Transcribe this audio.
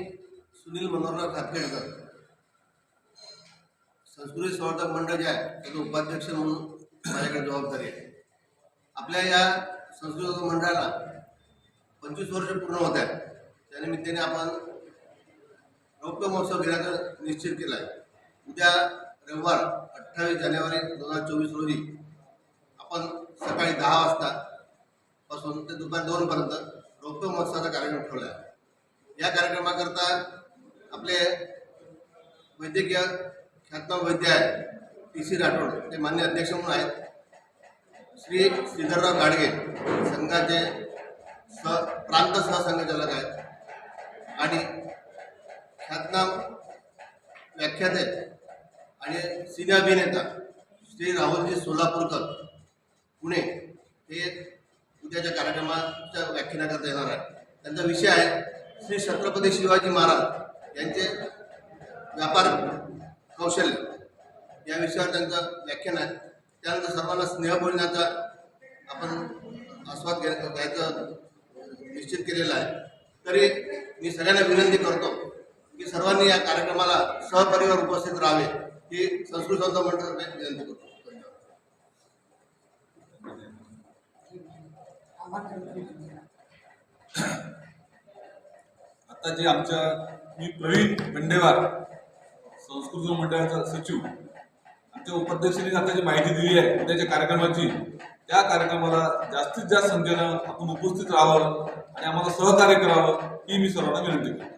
सुनील मनोहरराव खापखेडकर. संस्कृती संवर्धक मंडळ जे आहे त्याचे उपाध्यक्ष म्हणून माझ्याकडे जबाबदारी आहे. आपल्या या संस्कृत मंडळाला पंचवीस वर्ष पूर्ण होत आहे त्यानिमित्ताने आपण रौप्य महोत्सव घेण्याचा निश्चित केला आहे उद्या रविवार अठ्ठावीस जानेवारी दोन हजार चोवीस रोजी आपण सकाळी दहा वाजता पासून ते दुपारी दोनपर्यंत रौप्य महोत्सवाचा कार्यक्रम ठेवला आहे. या कार्यक्रमाकरता आपले वैद्यकीय ख्यातनाम वैद्य आहेत टी सी राठोड ते मान्य अध्यक्ष म्हणून आहेत. श्री श्रीधरराव गाडगे संघाचे सह प्रांत सहसंघचालक आहेत. आणि ख्यातनाम व्याख्याते आणि सिने अभिनेता श्री राहुलजी सोलापूरकर पुणे हे उद्याच्या कार्यक्रमाच्या व्याख्यानाकरता येणार आहे त्यांचा विषय आहे श्री छत्रपती शिवाजी महाराज यांचे व्यापार कौशल्य या विषयावर त्यांचं व्याख्यान आहे. त्यानंतर सर्वांना स्नेहभोजनाचा आपण आस्वाद घ्या घ्यायचं निश्चित केलेला आहे. तरी मी सगळ्यांना विनंती करतो की सर्वांनी या कार्यक्रमाला सहपरिवार उपस्थित राहावे ही संस्कृत संत म्हणतात विनंती करतो. धन्यवाद. आता जे आमच्या मी प्रवीण बंडेवार संस्कृत मंडळाचा सचिव आमच्या उपाध्यक्षांनी आता जी माहिती दिली आहे उद्याच्या कार्यक्रमाची त्या कार्यक्रमाला जास्तीत जास्त संख्येनं आपण उपस्थित राहावं आणि आम्हाला सहकार्य करावं ही मी सर्वांना विनंती करतो.